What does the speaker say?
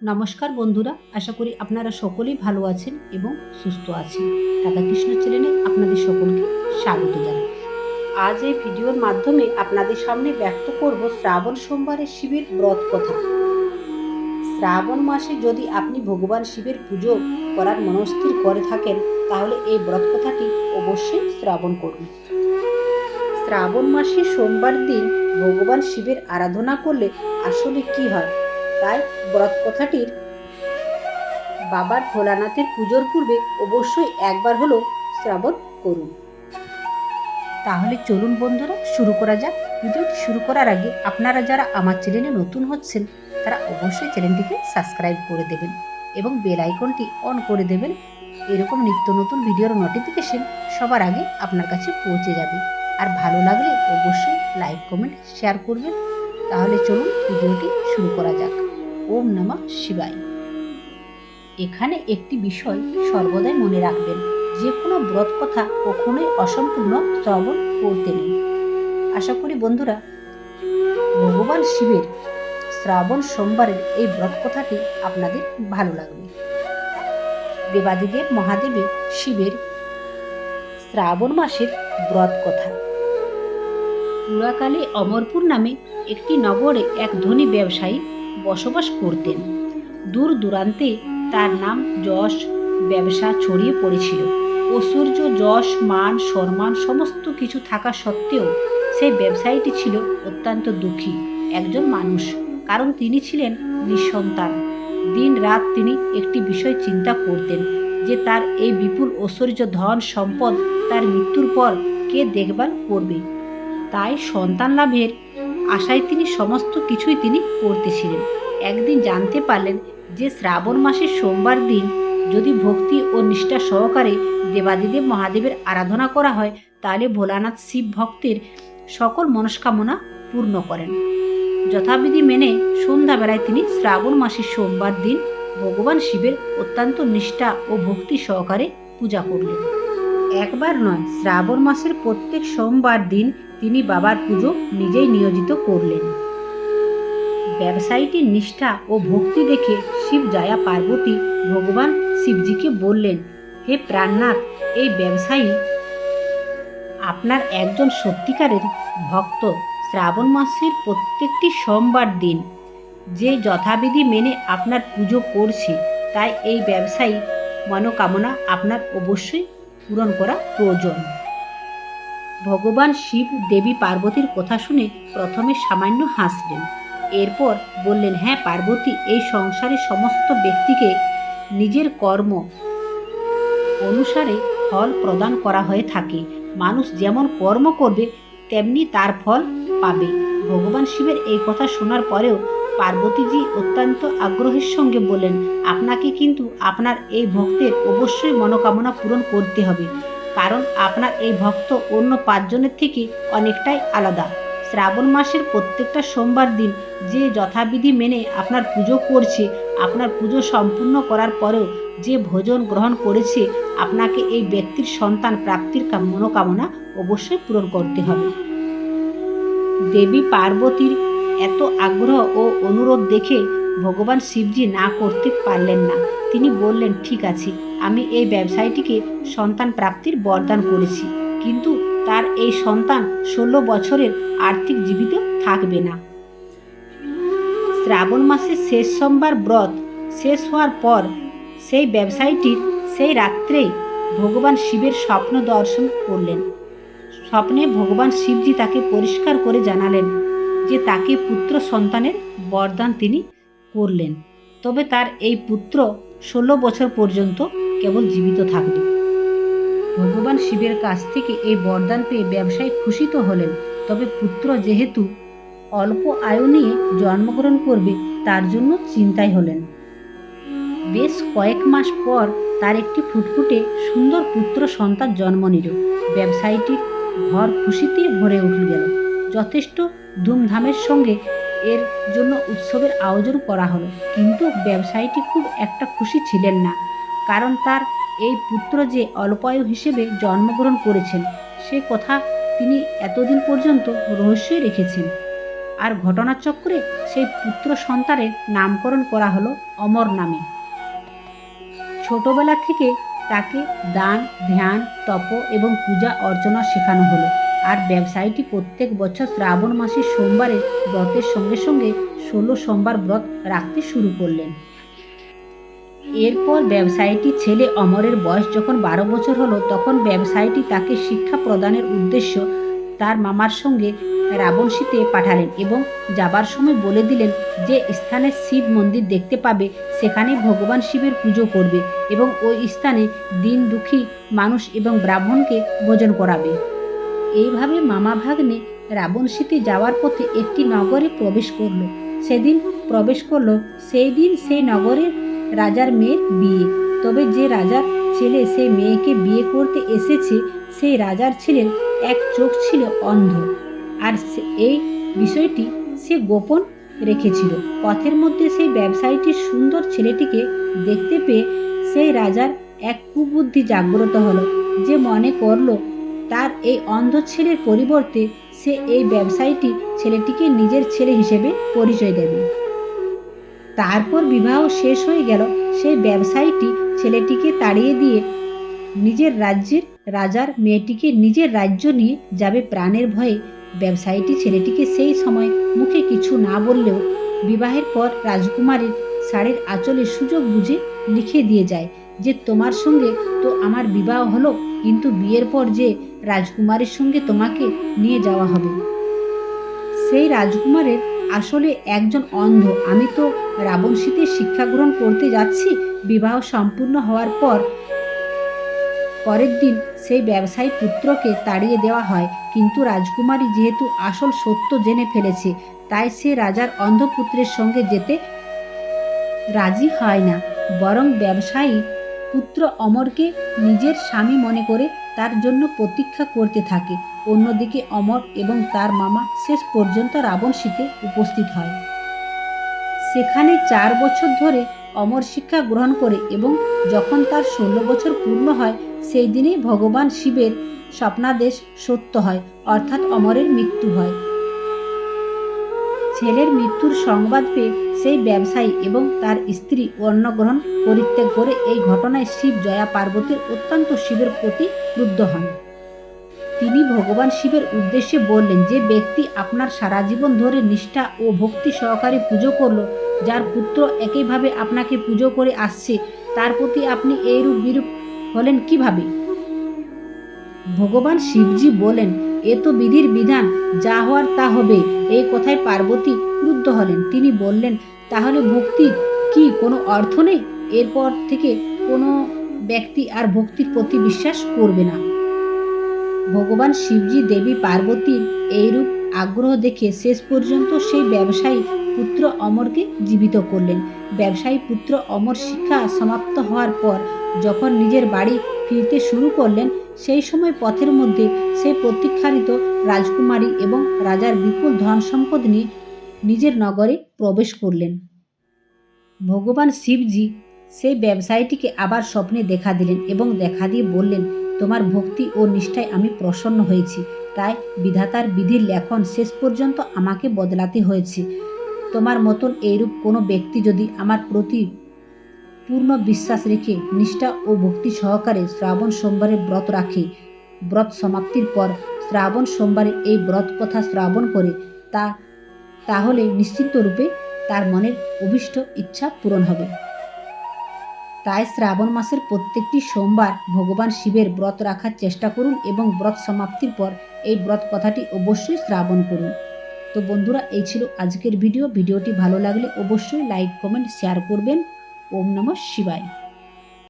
নমস্কার বন্ধুরা, আশা করি আপনারা সকলেই ভালো আছেন এবং সুস্থ আছেন। রাধাকৃষ্ণ চ্যানেলে আপনাদের সকলকে স্বাগত জানাই। আজ এই ভিডিওর মাধ্যমে আপনাদের সামনে ব্যক্ত করব শ্রাবণ সোমবারের শিবের ব্রত কথা। শ্রাবণ মাসে যদি আপনি ভগবান শিবের পুজো করার মনস্থির করে থাকেন, তাহলে এই ব্রত কথাটি অবশ্যই শ্রাবণ করুন। শ্রাবণ মাসে সোমবার দিন ভগবান শিবের আরাধনা করলে আসলে কি হয়? তাই ব্রত কথাটির বাবার ভোলানাথের পুজোর পূর্বে অবশ্যই একবার হলো শ্রাবণ করুন। তাহলে চলুন বন্ধুরা, শুরু করা যাক। ভিডিওটি শুরু করার আগে আপনারা যারা আমার চ্যানেলে নতুন হচ্ছেন, তারা অবশ্যই চ্যানেলটিকে সাবস্ক্রাইব করে দেবেন এবং বেল আইকনটি অন করে দেবেন। এরকম নিত্য নতুন ভিডিওর নোটিফিকেশন সবার আগে আপনার কাছে পৌঁছে যাবে। আর ভালো লাগলে অবশ্যই লাইক, কমেন্ট, শেয়ার করবেন। তাহলে চলুন ভিডিওটি শুরু করা যাক। ওম নমঃ শিবায়। এখানে একটি বিষয় সর্বদাই মনে রাখবেন, যে কোনো ব্রত কথা কখনোই অসম্পূর্ণ শ্রবণ করতে নেই। আশা করি বন্ধুরা, ভগবান শিবের শ্রাবণ সোমবারের এই ব্রত কথাটি আপনাদের ভালো লাগবে। দেবাদিদেব মহাদেবের শিবের শ্রাবণ মাসের ব্রত কথা। পুরাকালে অমরপুর নামে একটি নগরে এক ধনী ব্যবসায়ী বসবাস করতেন। দূর দূরান্তে তার নাম যশ, ব্যবসা ছড়িয়ে পড়েছিল ঐশ্বর্য যশ, মান, সম্মান সমস্ত কিছু থাকা সত্ত্বেও সেই ব্যবসায়ীটি ছিল অত্যন্ত দুঃখী, একজন মানুষ, কারণ তিনি ছিলেন নিঃসন্তান। দিন রাত তিনি একটি বিষয় চিন্তা করতেন যে তার এই বিপুল ঐশ্বর্য ধন সম্পদ তার মৃত্যুর পর কে দেখভাল করবে? তাই সন্তান লাভের আশায় তিনি সমস্ত কিছুই তিনি করতেছিলেন একদিন জানতে পারলেন যে শ্রাবণ মাসের সোমবার দিন যদি ভক্তি ও নিষ্ঠা সহকারে দেবাদিদেব মহাদেবের আরাধনা করা হয়, তাহলে ভোলানাথ শিব ভক্তের সকল মনস্কামনা পূর্ণ করেন। যথাবিধি মেনে সন্ধ্যাবেলায় তিনি শ্রাবণ মাসের সোমবার দিন ভগবান শিবের অত্যন্ত নিষ্ঠা ও ভক্তি সহকারে পূজা করলেন। একবার নয়, শ্রাবণ মাসের প্রত্যেক সোমবার দিন তিনি বাবার পুজো নিজেই নিয়োজিত করলেন। ব্যবসায়ীটির নিষ্ঠা ও ভক্তি দেখে শিব জায়া পার্বতী ভগবান শিবজিকে বললেন, হে প্রাণনাথ, এই ব্যবসায়ী আপনার একজন সত্যিকারের ভক্ত। শ্রাবণ মাসের প্রত্যেকটি সোমবার দিন যে যথাবিধি মেনে আপনার পুজো করছে, তাই এই ব্যবসায়ী মনোকামনা আপনার অবশ্যই পূরণ করা প্রয়োজন। ভগবান শিব দেবী পার্বতীর কথা শুনে প্রথমে সামান্য হাসলেন। এরপর বললেন হ্যাঁ পার্বতী, এই সংসারে সমস্ত ব্যক্তিকে নিজের কর্ম অনুসারে ফল প্রদান করা হয়ে থাকে। মানুষ যেমন কর্ম করবে, তেমনি তার ফল পাবে। ভগবান শিবের এই কথা শোনার পরেও পার্বতীজি অত্যন্ত আগ্রহের সঙ্গে বলেন আপনাকে কিন্তু আপনার এই ভক্তের অবশ্যই মনোকামনা পূরণ করতে হবে, কারণ আপনার এই ভক্ত অন্য পাঁচজনের থেকে অনেকটাই আলাদা। শ্রাবণ মাসের প্রত্যেকটা সোমবার দিন যে যথাবিধি মেনে আপনার পুজো করছে, আপনার পুজো সম্পূর্ণ করার পরেও যে ভোজন গ্রহণ করেছে, আপনাকে এই ব্যক্তির সন্তান প্রাপ্তির মনোকামনা অবশ্যই পূরণ করতে হবে। দেবী পার্বতীর এত আগ্রহ ও অনুরোধ দেখে ভগবান শিবজি না করতে পারলেন না। তিনি বললেন, ঠিক আছে, আমি এই ব্যবসায়ীটিকে সন্তান প্রাপ্তির বরদান করেছি, কিন্তু তার এই সন্তান ষোলো বছরের আর্থিক জীবিত থাকবে না। শ্রাবণ মাসের শেষ সোমবার ব্রত শেষ হওয়ার পর সেই ব্যবসায়ীটির সেই রাত্রেই ভগবান শিবের স্বপ্ন দর্শন করলেন। স্বপ্নে ভগবান শিবজি তাকে পরিষ্কার করে জানালেন যে তাকে পুত্র সন্তানের বরদান তিনি করলেন। তবে তার এই পুত্র ষোলো বছর পর্যন্ত কেবল জীবিত থাকবে। ভগবান শিবের কাছ থেকে এই বরদান পেয়ে ব্যবসায়ী খুশি তো হলেন। তবে পুত্র যেহেতু অল্প আয়ু নিয়ে জন্মগ্রহণ করবে, তার জন্য চিন্তায় হলেন। বেশ কয়েক মাস পর তার একটি ফুটফুটে সুন্দর পুত্র সন্তান জন্ম নিল। ব্যবসায়ীটির ঘর খুশিতে ভরে উঠল। গেল যথেষ্ট ধুমধামের সঙ্গে এর জন্য উৎসবের আয়োজন করা হলো। কিন্তু ব্যবসায়ীটি খুব একটা খুশি ছিলেন না। কারণ তার এই পুত্র যে অল্পায়ু হিসেবে জন্মগ্রহণ করেছেন, সে কথা তিনি এতদিন পর্যন্ত রহস্যই রেখেছেন। আর ঘটনাচক্রে সেই পুত্র সন্তানের নামকরণ করা হলো অমর নামে। ছোটবেলা থেকে তাকে দান, ধ্যান, তপ এবং পূজা অর্চনা শেখানো হলো। আর ব্যবসায়ীটি প্রত্যেক বছর শ্রাবণ মাসের সোমবারে ব্রতের সঙ্গে সঙ্গে ষোলো সোমবার ব্রত রাখতে শুরু করলেন। এরপর ব্যবসায়ীটি ছেলে অমরের বয়স যখন বারো বছর হলো, তখন ব্যবসায়ীটি তাকে শিক্ষা প্রদানের উদ্দেশ্য তার মামার সঙ্গে রাবণসীতে পাঠালেন এবং যাবার সময় বলে দিলেন যে, স্থানে শিব মন্দির দেখতে পাবে, সেখানে ভগবান শিবের পুজো করবে এবং ওই স্থানে দিন দুঃখী মানুষ এবং ব্রাহ্মণকে ভোজন করাবে। এইভাবে মামা ভাগ্নে রাবণ রাবণসীতে যাওয়ার পথে একটি নগরে প্রবেশ করল। সেদিন প্রবেশ করল, সেই দিন সেই নগরের রাজার মেয়ের বিয়ে। তবে যে রাজার ছেলে সেই মেয়েকে বিয়ে করতে এসেছে, সেই রাজার ছেলের এক চোখ ছিল অন্ধ। আর এই বিষয়টি সে গোপন রেখেছিল। পথের মধ্যে সেই ব্যবসায়ীটির সুন্দর ছেলেটিকে দেখতে পেয়ে সেই রাজার এক কুবুদ্ধি জাগ্রত হলো, যে মনে করল তার এই অন্ধ ছেলের পরিবর্তে সে এই ব্যবসায়ীটি ছেলেটিকে নিজের ছেলে হিসেবে পরিচয় দেবে। তারপর বিবাহ শেষ হয়ে গেল, সেই ব্যবসায়ীটি ছেলেটিকে তাড়িয়ে দিয়ে নিজের রাজ্যের রাজার মেয়েটিকে নিজের রাজ্য নিয়ে যাবে প্রাণের ভয়ে। ব্যবসায়ীটি ছেলেটিকে সেই সময় মুখে কিছু না বললেও বিবাহের পর রাজকুমারের শাড়ির আঁচলে সুযোগ বুঝে লিখে দিয়ে যায় যে, তোমার সঙ্গে তো আমার বিবাহ হলো, কিন্তু বিয়ের পর যে রাজকুমারের সঙ্গে তোমাকে নিয়ে যাওয়া হবে। সেই রাজকুমারের আসলে একজন অন্ধ। আমি তো রাবণসীতে শিক্ষা গ্রহণ করতে যাচ্ছি, বিবাহ সম্পূর্ণ হওয়ার পর। পরের দিন সেই ব্যবসায়ী পুত্রকে তাড়িয়ে দেওয়া হয়। কিন্তু রাজকুমারী যেহেতু আসল সত্য জেনে ফেলেছে, তাই সে রাজার অন্ধপুত্রের সঙ্গে যেতে রাজি হয় না। বরং ব্যবসায়ী পুত্র অমরকে নিজের স্বামী মনে করে তার জন্য প্রতীক্ষা করতে থাকে। অন্যদিকে অমর এবং তার মামা শেষ পর্যন্ত রাবণ শীতে উপস্থিত হয়। সেখানে চার বছর ধরে অমর শিক্ষা গ্রহণ করে এবং যখন তার ষোলো বছর পূর্ণ হয়, সেই দিনেই ভগবান শিবের স্বপ্নাদেশ সত্য হয়, অর্থাৎ অমরের মৃত্যু হয়। ছেলের মৃত্যুর সংবাদ পেয়ে সেই ব্যবসায়ী এবং তার স্ত্রী অন্নগ্রহণ পরিত্যাগ করে এই ঘটনায় শিব জয়া পার্বতীর অত্যন্ত শিবের প্রতি ক্রুদ্ধ হন। তিনি ভগবান শিবের উদ্দেশ্যে বললেন যে, ব্যক্তি আপনার সারা জীবন ধরে নিষ্ঠা ও ভক্তি সহকারে পুজো করল, যার পুত্র একইভাবে আপনাকে পুজো করে আসছে, তার প্রতি আপনি এইরূপ বিরূপ হলেন কীভাবে? ভগবান শিবজি বলেন এ তো বিধির বিধান, যা হওয়ার তা হবে। এই কথায় পার্বতী ক্রুদ্ধ হলেন। তিনি বললেন, তাহলে ভক্তির কি, কোনো অর্থ নেই? এরপর থেকে কোনো ব্যক্তি আর ভক্তির প্রতি বিশ্বাস করবে না। ভগবান শিবজি দেবী পার্বতীর এইরূপ আগ্রহ দেখে শেষ পর্যন্ত সেই ব্যবসায়ী পুত্র অমরকে জীবিত করলেন। ব্যবসায়ী পুত্র অমর শিক্ষা সমাপ্ত হওয়ার পর, যখন নিজের বাড়ি ফিরতে শুরু করলেন সেই সময় পথের মধ্যে সেই প্রতীক্ষারিত রাজকুমারী এবং রাজার বিপুল ধন সম্পদ নিয়ে নিজের নগরে প্রবেশ করলেন। ভগবান শিবজি সেই ব্যবসায়ীটিকে আবার স্বপ্নে দেখা দিলেন এবং দেখা দিয়ে বললেন, তোমার ভক্তি ও নিষ্ঠায় আমি প্রসন্ন হয়েছি। তাই বিধাতার বিধির লেখন শেষ পর্যন্ত আমাকে বদলাতে হয়েছে। তোমার মতন এইরূপ কোনো ব্যক্তি যদি আমার প্রতি পূর্ণ বিশ্বাস রেখে নিষ্ঠা ও ভক্তি সহকারে শ্রাবণ সোমবারের ব্রত রাখে। ব্রত সমাপ্তির পর শ্রাবণ সোমবারে এই ব্রত কথা শ্রাবণ করে তা, তাহলে নিশ্চিন্ত রূপে তার মনের অভিষ্ট ইচ্ছা পূরণ হবে। তাই শ্রাবণ মাসের প্রত্যেকটি সোমবার ভগবান শিবের ব্রত রাখার চেষ্টা করুন এবং ব্রত সমাপ্তির পর এই ব্রত কথাটি অবশ্যই শ্রাবণ করুন। তো বন্ধুরা, এই ছিল আজকের ভিডিও। ভিডিওটি ভালো লাগলে অবশ্যই লাইক, কমেন্ট, শেয়ার করবেন। ওম নমঃ শিবায়।